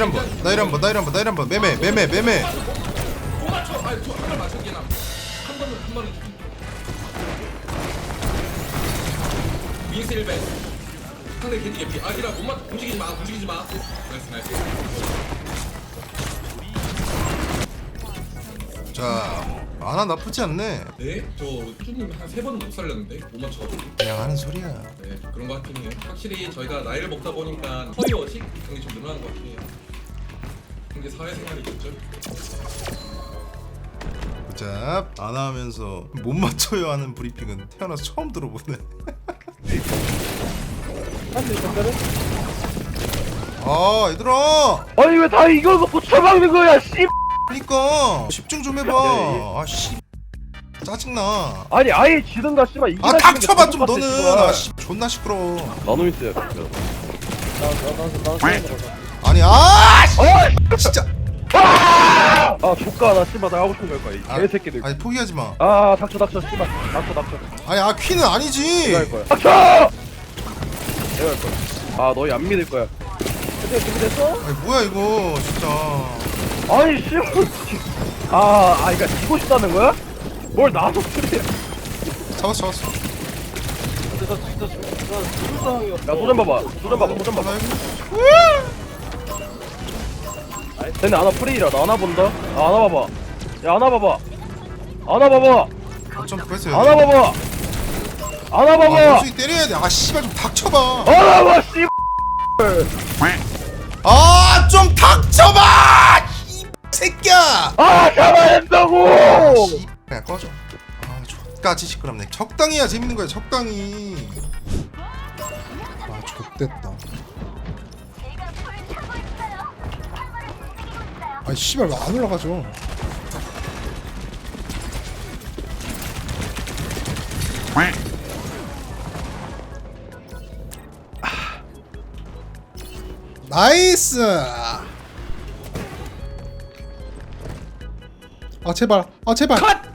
나 이런 번, 나 이런 번, 나 이런 번, 나 이런 번. 매매, 매매, 매매. 못 맞춰. 아니 저한발 맞췄긴 함. 한 번은 한 번은 윙스 1배. 상대 겐지 개피. 아 히라 못 맞. 움직이지 마. 움직이지 마. 나이스 나이스. 자, 아나 나쁘지 않네. 네? 저 쭈님 한 세 번은 못 살렸는데 못 맞춰가지고. 그냥 하는 소리야. 네 그런 것 같긴 해요. 확실히 저희가 나이를 먹다 보니까 허위 어식 그런 게 좀 늘어나는 것 같긴 해요. 이게 사회생활이겠죠. 자, 아나 하면서 못 맞춰요 하는 브리핑은 태어나서 처음 들어보네. 아, 얘들아. 아니 왜 다 이겨놓고 처박는 거야 씨 그러니까 집중 좀 해봐. 아, 씨. 짜증나. 아니 아예 지든가 씨발 이기나 아, 닥쳐봐 좀 너는. 씨발. 아, 씨, 존나 시끄러워. 나노 있어요 진짜 아니, 아, 씨. 아 진짜. 아 조카 나 씨발 나 하고 싶은 거 할 거야 이 아, 개새끼들 아니 포기하지 마. 아 닥쳐 닥쳐 씨발 닥쳐 닥쳐 아니, 아 퀸은 아니지. 내가 할 거야 닥쳐 내가 할 거야 아 너희 안 믿을 거야 근데 준비됐어? 아니 뭐야 이거 진짜. 아니 씨발 아아 그니까 지고 싶다는 거야? 뭘 나도 그래 잡았어, 잡았어. 야 도전 봐봐 도전 봐봐 도전 봐봐 하나 근데 아나 프레이라 나 아나 본다 아, 아나 봐봐 야 아나 봐봐 아나 봐봐 점프 했어요. 아나 봐봐 아나 아, 봐봐 원숭이 때려야 돼. 아, 씨발 좀 닥쳐봐. 아나 봐 씨. 아, 좀 닥쳐봐. 이 새끼야. 아 잡아낸다고 씨, 그냥 꺼져. 아, 족까지 시끄럽네. 적당히 해야 재밌는 거야. 적당히. 아, 족됐다. 아, 씨발 왜 안 올라가죠? 나이스. 아 제발. 아 제발. 컷.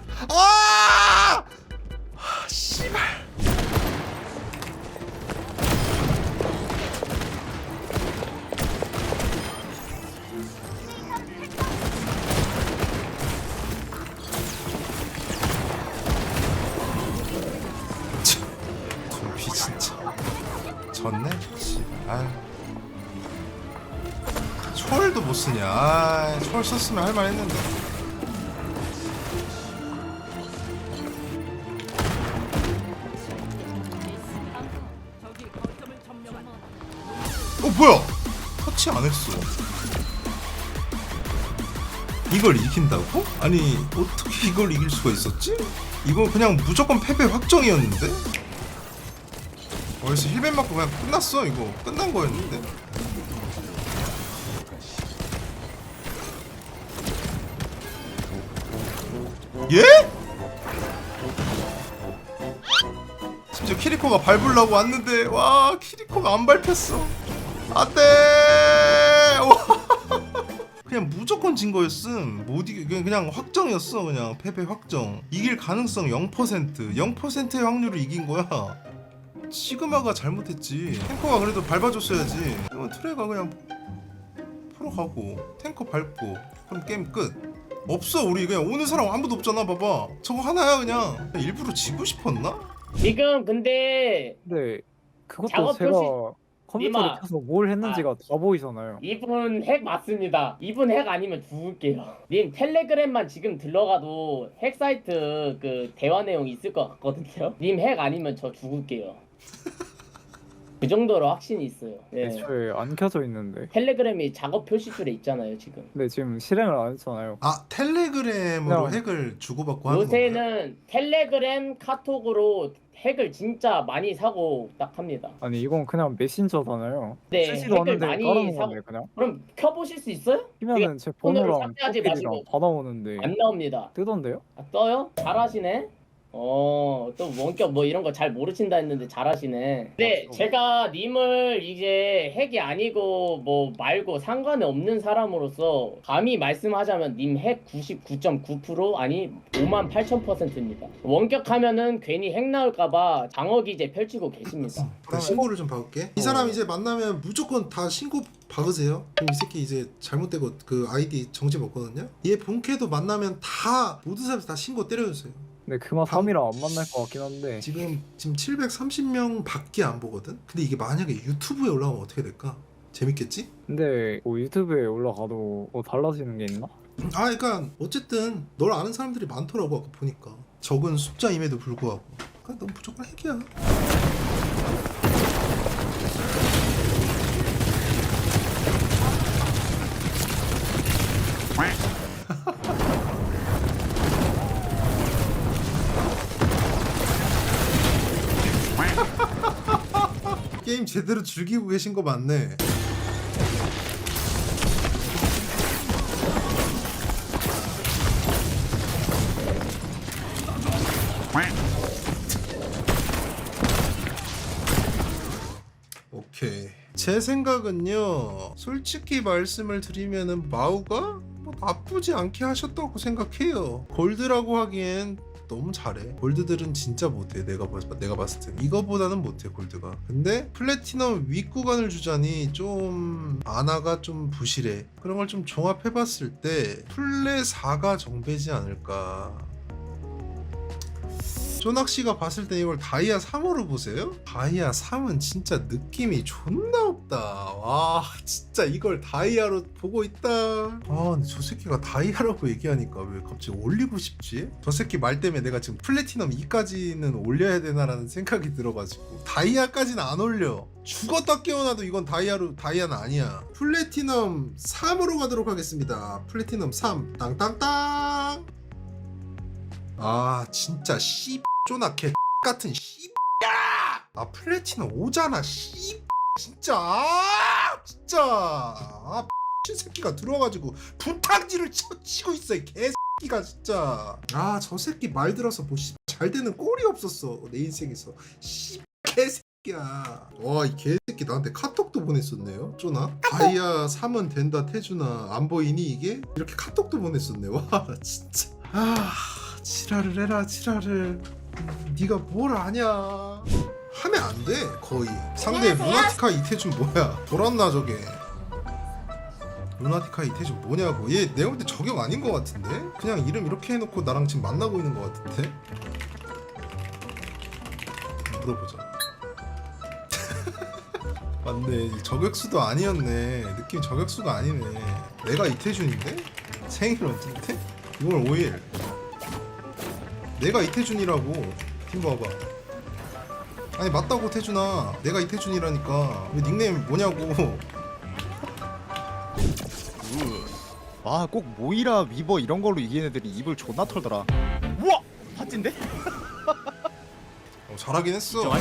초월 썼으면 할만 했는데. 어 뭐야? 터치 안 했어. 이걸 이긴다고? 아니 어떻게 이걸 이길 수가 있었지? 이거 그냥 무조건 패배 확정이었는데? 어디서 힐벤 맞고 그냥 끝났어 이거 끝난 거였는데? 키리코가 밟으려고 왔는데 와 키리코가 안 밟혔어. 안돼! 와. 그냥 무조건 진 거였음. 못 이기 그냥, 확정이었어 그냥. 패배 확정. 이길 가능성 0% 0%의 확률로 이긴 거야. 시그마가 잘못했지. 탱커가 그래도 밟아줬어야지. 그러면 트레가 그냥 프로 가고 탱커 밟고 그럼 게임 끝. 없어 우리. 그냥 오는 사람 아무도 없잖아 봐봐. 저거 하나야 그냥. 일부러 지고 싶었나? 지금 근데 근데 그것도 작업 제가 표시- 컴퓨터를 님아. 켜서 뭘 했는지가 다 보이잖아요. 이분 핵 맞습니다. 이분 핵 아니면 죽을게요. 님 텔레그램만 지금 들러가도 핵 사이트 그 대화 내용 있을 것 같거든요. 님 핵 아니면 저 죽을게요. 그 정도로 확신이 있어요. 예. 애초에 안 켜져 있는데. 텔레그램이 작업 표시줄에 있잖아요 지금. 근데 지금 실행을 안 했잖아요. 아 텔레그램으로 그냥- 핵을 주고받고 하는 건가요? 요새는 텔레그램 카톡으로 핵을 진짜 많이 사고 딱 합니다. 아니 이건 그냥 메신저잖아요. 네, 쓰지도 핵을 않는데 많이 깔아놓은 사고- 건데 그냥. 그럼 켜보실 수 있어요? 키면은 제 폰으로 번호랑 삭제하지 프로필이랑 마시고. 다 나오는데 안 나옵니다. 뜨던데요? 아, 떠요? 잘하시네. 어, 또 원격 뭐 이런 거 잘 모르신다 했는데 잘하시네. 근데 제가 님을 이제 핵이 아니고 뭐 말고 상관이 없는 사람으로서 감히 말씀하자면 님 핵 99.9% 아니 5만 8천 퍼센트입니다. 원격하면은 괜히 핵 나올까봐 장어 기제 펼치고 계십니다. 나 신고를 좀 박을게. 이 사람 이제 만나면 무조건 다 신고 박으세요. 그럼 이 새끼 이제 잘못되고 그 아이디 정지 먹거든요. 얘 본캐도 만나면 다 모든 사람 다 신고 때려주세요. 근데 그만 3이랑 안 만날 것 같긴 한데 지금 지금 730명 밖에 안 보거든. 근데 이게 만약에 유튜브에 올라오면 어떻게 될까? 재밌겠지? 근데 뭐 유튜브에 올라가도 뭐 달라지는 게 있나? 아, 그러니까 어쨌든 널 아는 사람들이 많더라고 아까 보니까 적은 숫자임에도 불구하고. 그러니까 넌 무조건 핵이야. 게임 제대로 즐기고 계신 거 맞네. 오케이. 제 생각은요. 솔직히 말씀을 드리면은 마우가 뭐 나쁘지 않게 하셨다고 생각해요. 골드라고 하기엔 너무 잘해. 골드들은 진짜 못해. 내가 봤 내가 봤을 때 이거보다는 못해 골드가. 근데 플래티넘 윗 구간을 주자니 좀 아나가 좀 부실해. 그런 걸 좀 종합해봤을 때 플레 4가 정배지 않을까. 쪼낙 씨가 봤을 때 이걸 다이아 3으로 보세요? 다이아 3은 진짜 느낌이 존나 없다. 와, 진짜 이걸 다이아로 보고 있다. 아, 근데 저 새끼가 다이아라고 얘기하니까 왜 갑자기 올리고 싶지? 저 새끼 말 때문에 내가 지금 플래티넘 2까지는 올려야 되나라는 생각이 들어가지고 다이아까지는 안 올려. 죽었다 깨어나도 이건 다이아로 다이아는 아니야. 플래티넘 3으로 가도록 하겠습니다. 플래티넘 3 땅땅땅. 아 진짜 씨 쪼나 개 같은 씨. 야! 아 플래티넘 오잖아 씨. 진짜? 아 진짜? 아신 새끼가 들어와가지고 분탕질을 쳐, 치고 있어 이 개새끼가 진짜. 아 저 새끼 말 들어서 뭐잘 되는 꼴이 없었어 내 인생에서. 씨 개새끼야. 와 이 개새끼 나한테 카톡도 보냈었네요 쪼나? 다이아 3은 된다 태준아. 안 보이니 이게? 이렇게 카톡도 보냈었네. 와 진짜. 아 지랄을 해라 지랄을 음, 네가 뭘 아냐? 하면 안 돼 거의. 상대 루나티카 이태준 뭐야? 돌았나 저게. 루나티카 이태준 뭐냐고. 얘 내가 볼때 저격 아닌 것 같은데? 그냥 이름 이렇게 해놓고 나랑 지금 만나고 있는 것 같은데? 물어보자. 맞네. 저격수도 아니었네. 느낌 저격수가 아니네. 내가 이태준인데? 생일 언제인데 6월 5일 내가 이태준이라고. 팀 봐봐. 아니 맞다고 태준아. 내가 이태준이라니까. 왜 닉네임 뭐냐고. 아 꼭 모이라 위버 이런 걸로 이기는 애들이 입을 존나 털더라. 우와! 핫진데? 어, 잘하긴 했어. 아,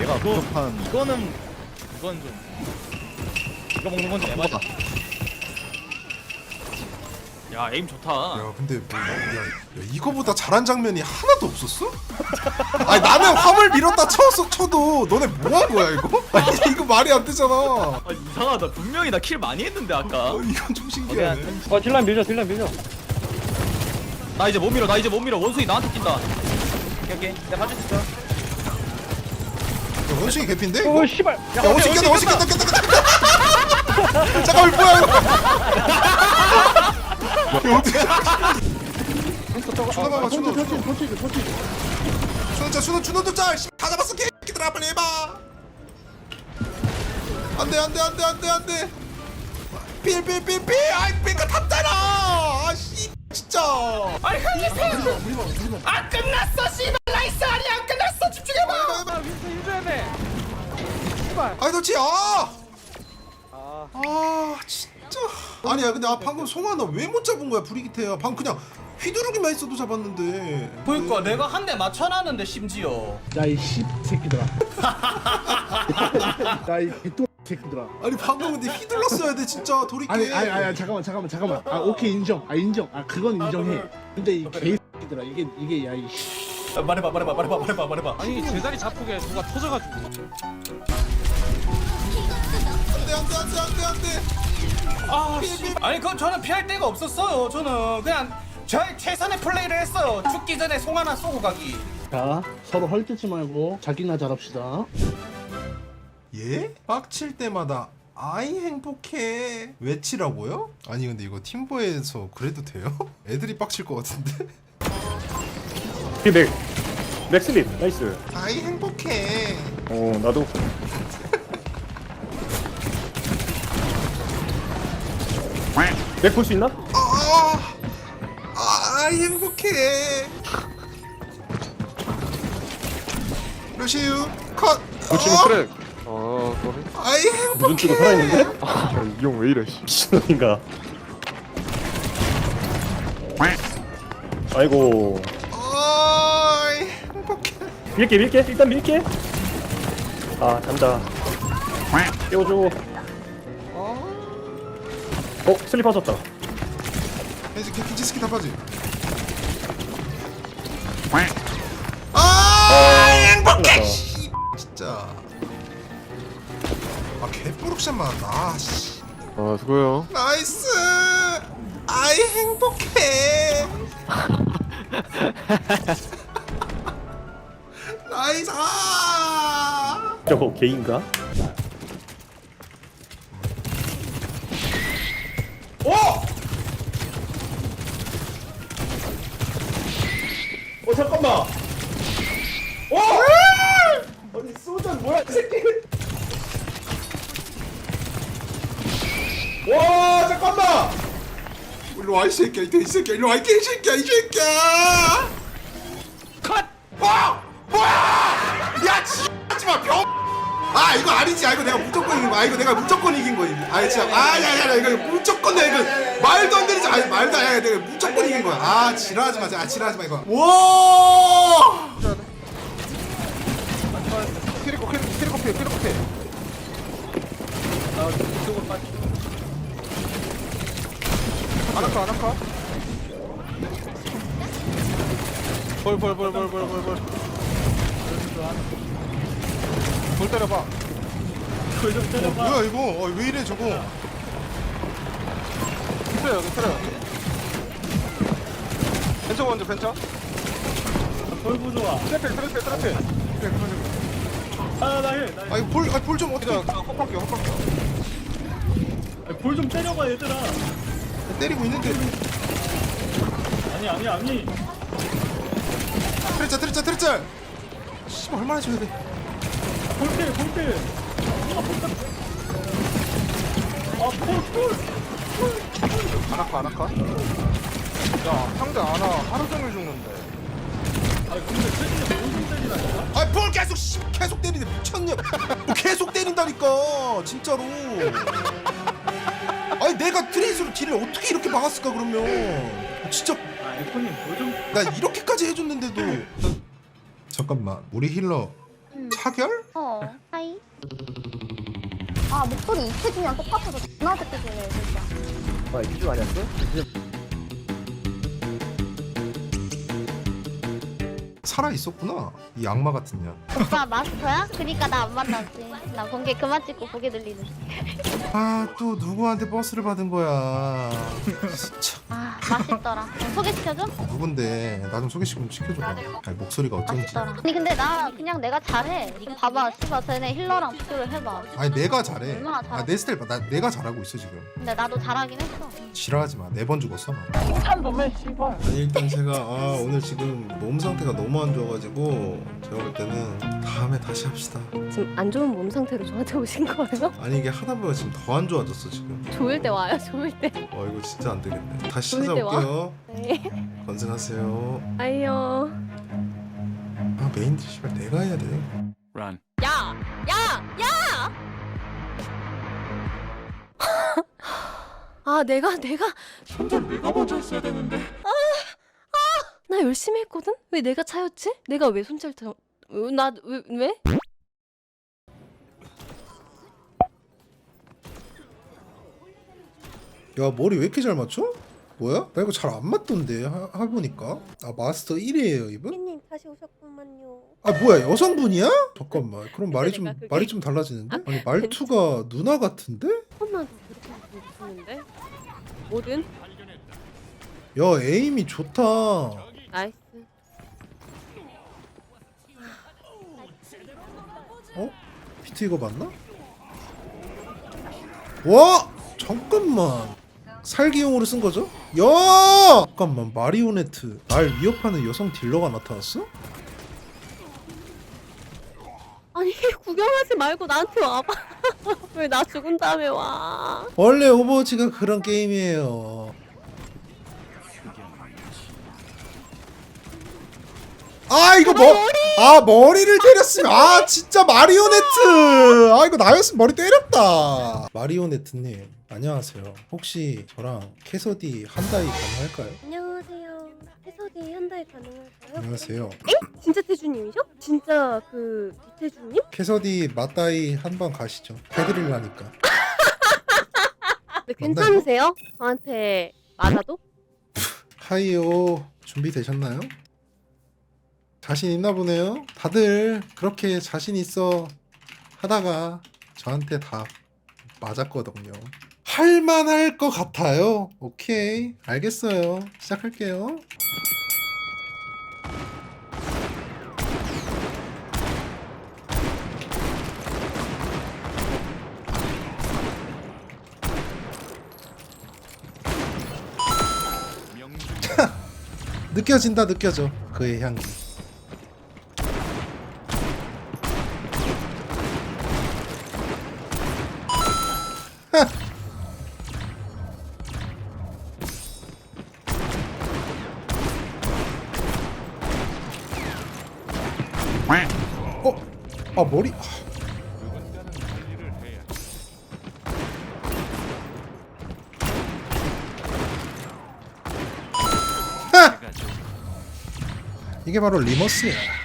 얘가 부족한 이거는 이건 좀 이거 먹는 건좀 에바다. 야 에임 좋다. 야 근데 뭐, 야, 야, 이거보다 잘한 장면이 하나도 없었어? 아니 나는 화물 밀었다 쳐서 쳐도 너네 뭐한 거야 이거? 아니 이거 말이 안 되잖아 어, 아, 이상하다. 분명히 나 킬 많이 했는데 아까. 이건 좀 신기하네 어 딜란 밀자 딜란 밀자. 나 이제 못 밀어 나 이제 못 밀어 원숭이 나한테 낀다. 오케이 오케이 내가 봐줄 수 있어. 야, 원숭이 개핀데? 이거? 오 씨발. 야 원숭이 꼈다 원숭이 꼈다 꼈다 꼈다 잠깐만 뭐야 이거 야 어떻게 추노 봐봐 추노 다 잡았어 개새끼들아 빨리 해봐 안돼 안돼 안돼 안돼 안돼 필필필필 아이 삐까 탔잖아 아씨 진짜 안 끝났어 씨발 나이스 아니 안 끝났어 집중해봐. 아이 너지 아! 아 진짜 아니야 근데 아 방금 송아 너왜못 잡은 거야? 브리기테야. 방금 그냥 휘두르기만 했어도 잡았는데. 그러니까 내가 한 대 맞춰놨는데 심지어. 야이 씨 새끼들아. 야이 개똥 새끼들아. 아니 방금 근데 휘둘렀어야 돼 진짜. 돌이켜. 아니 아니 아니 잠깐만 잠깐만 잠깐만. 아 오케이 인정. 아 인정. 아 그건 인정해. 근데 이 개 새끼들아 이게 이게 야이 씨. 아, 말해봐 말해봐 말해봐 말해봐 말해봐. 아니 제자리 잡프게 누가 터져가지고 안돼 안돼 안돼 안돼 안돼 아 씨. 아니 그건 저는 피할 데가 없었어요 저는 그냥 저의 최선의 플레이를 했어요 죽기 전에 송 하나 쏘고 가기 자 서로 헐뜯지 말고 자기나 잘합시다 예? 빡칠 때마다 아이 행복해 외치라고요? 아니 근데 이거 팀보에서 그래도 돼요? 애들이 빡칠 것 같은데? 맥 맥슬립 나이스 아이 행복해 어 나도 맥볼수 있나? 아, 아이 행복해. 루시우 컷. 놓치면 어, 트랙 아 그래? 아이 행복해. 무슨 뜨고 살아있는데? 아 이 형 왜 이래 씨. 미친놈인가. 아이고. 아이 행복해. 밀게 밀게. 일단 밀게. 아 간다 깨워줘 어 슬립 빠졌다. 이제 개키지 스키 다 빠지. 아 행복해 씨. 진짜. 아 개뿌룩샷 맞았다. 아, 씨. 아 수고해요. 나이스. 아이 행복해. 나이스. 아. 저거 개인가? 와 잠깐만! 일로 와이 새끼야. 이 새끼야. 일로 와이 개새끼야 이 새끼야! 컷! 와! 뭐야! 야 지하지마 병! 아 이거 아니지. 아 이거 내가 무조건 이긴 거아 이거 내가 무조건 이긴 거야 아 진짜. 아야야야 이거 무조건 내가 이거 말도 안 되지 아 말도 안 돼. 내가 무조건 이긴 거야. 아 지랄하지 마 아 지랄하지 마 이거. 와 아나카 아나카 볼볼볼볼볼볼볼. 볼 때려봐. 어, 뭐야 이거? 어, 왜 이래 저거? 여기 트레 벤처 먼저 벤처. 돌부 좋아 트래필 트래필 트래필. 아나힐 아 이거 볼, 아, 볼좀 어떻게 헛방겨 헛방겨 볼좀 때려봐 얘들아 때리고 있는데. 아니 아니 아니. 트레짜 트레짜 트레짜 씨발 얼마나 줘야 돼? 볼킬 볼킬 아나카 아나카? 야 상대 아나 하루 종일 죽는데. 아볼 계속 씨, 계속 때리네 미쳤냐? 뭐 계속 때린다니까 진짜로 아니 내가 트레이스로 딜을 어떻게 이렇게 막았을까 그러면 진짜 아 에코님 나 이렇게까지 해줬는데도 잠깐만 우리 힐러 차결? 어, 하이. 아, 목소리 이태준이랑 똑같아서 존나 듣기 좋네, 진짜. 아 이주 아니었어? 살아 있었구나 이 악마 같은 년. 오빠 마스터야? 그니까 나 안 만났지. 나 번개 그만 찍고 고개 들리는. 아 또 누구한테 버스를 받은 거야. 진짜 아, 맛있더라. 소개시켜줘? 누군데 나 좀 소개시 좀 시켜줘봐. 아니, 목소리가 어쩐지. 맛있더라. 아니, 근데 나 그냥 내가 잘해. 이거 봐봐, 씨발, 쟤네 힐러랑 비교를 해봐. 아니 내가 잘해. 얼마나 잘해? 아내 스타일 봐. 나 내가 잘하고 있어 지금. 근데 나도 잘하긴 했어. 지랄하지 마. 네 번 죽었어. 아니 일단 제가 아 오늘 지금 몸 상태가 너무 안 좋아가지고 제가 볼 때는 다음에 다시 합시다. 지금 안 좋은 몸 상태로 저한테 오신 거예요? 아니 이게 하다 보면 지금 더 안 좋아졌어 지금. 좋을 때 와요, 좋을 때. 와 이거 진짜 안 되겠네. 다시 좋을 때 와. 찾아올게요. 네. 건승하세요. 아이요. 아 메인들 씨발 내가 해야 돼. 야! 야! 야! 아, 내가, 내가. 손절 내가 먼저 했어야 되는데. 아, 아! 나 열심히 했거든? 왜 내가 차였지? 내가 왜 손절, 다- 어, 나, 왜, 왜? 야 머리 왜 이렇게 잘 맞춰? 뭐야? 나 이거 잘 안 맞던데 하, 해보니까 아 마스터 1이에요 이분? 님 다시 오셨구만요. 아 뭐야 여성분이야? 잠깐만 그럼 말이 좀 내가 그게- 말이 좀 달라지는데? 아니 말투가 누나 같은데? 더 그렇게 보는데 뭐든 야 에임이 좋다 나이스. 어? 비트 이거 맞나? 와! 잠깐만 살기용으로 쓴 거죠? 야! 잠깐만 마리오네트 날 위협하는 여성 딜러가 나타났어? 아니 구경하지 말고 나한테 와봐. 왜 나 죽은 다음에 와? 원래 오버워치가 그런 게임이에요 아 이거 뭐? 아 머리를 때렸으면 아 진짜 마리오네트 아 이거 나였으면 머리 때렸다 마리오네트님 안녕하세요 혹시 저랑 캐서디 한다이 가능할까요? 안녕하세요. 해석이 현다에 가능할까요? 안녕하세요 진짜 태주님이죠? 진짜 그 이태주님? 캐서디 맞다이 한 번 가시죠 해드릴라니까 네, 괜찮으세요? 저한테 맞아도? 하이요 준비되셨나요? 자신 있나 보네요. 다들 그렇게 자신 있어 하다가 저한테 다 맞았거든요. 할만할 것 같아요. 오케이. 알겠어요. 시작할게요. 느껴진다 느껴져. 그의 향기 아 머리! 이게 바로 리머스야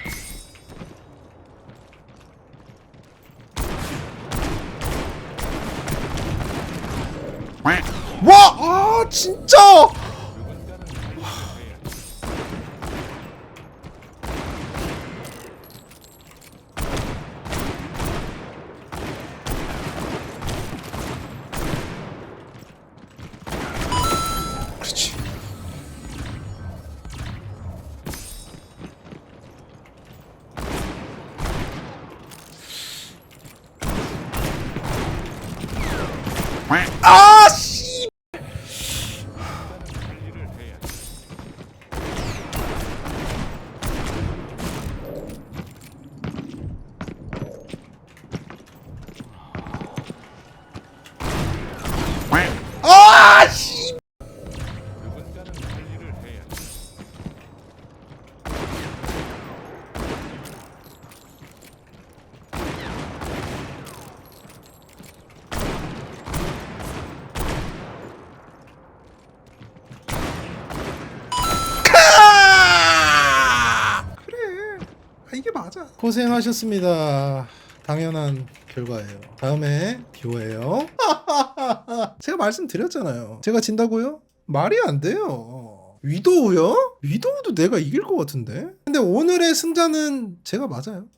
고생하셨습니다. 당연한 결과예요. 다음에 듀오예요. 제가 말씀드렸잖아요. 제가 진다고요? 말이 안 돼요. 위도우요? 위도우도 내가 이길 것 같은데? 근데 오늘의 승자는 제가 맞아요.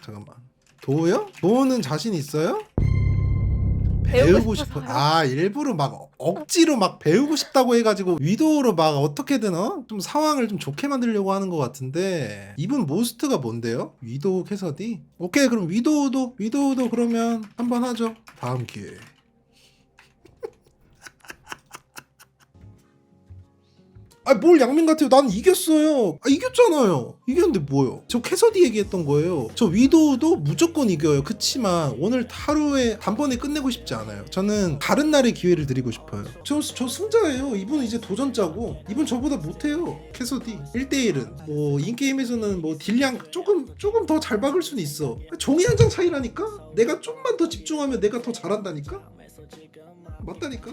잠깐만. 도우요? 도우는 자신 있어요? 배우고 배우고 싶어. 아 일부러 막 억지로 막 배우고 싶다고 해가지고 위도우로 막 어떻게든 어? 좀 상황을 좀 좋게 만들려고 하는 것 같은데 이분 모스트가 뭔데요? 위도우 캐서디? 오케이 그럼 위도우도 위도우도 그러면 한번 하죠. 다음 기회에. 아 뭘 양민 같아요. 나는 이겼어요. 아 이겼잖아요. 이겼는데 뭐요? 저 캐서디 얘기했던 거예요. 저 위도우도 무조건 이겨요. 그치만 오늘 하루에 단번에 끝내고 싶지 않아요. 저는 다른 날의 기회를 드리고 싶어요. 저, 저 승자예요. 이분 이제 도전자고 이분 저보다 못해요. 캐서디 1대1은 뭐 인게임에서는 뭐 딜량 조금 조금 더 잘 박을 수는 있어. 종이 한 장 차이라니까. 내가 좀만 더 집중하면 내가 더 잘한다니까. 맞다니까.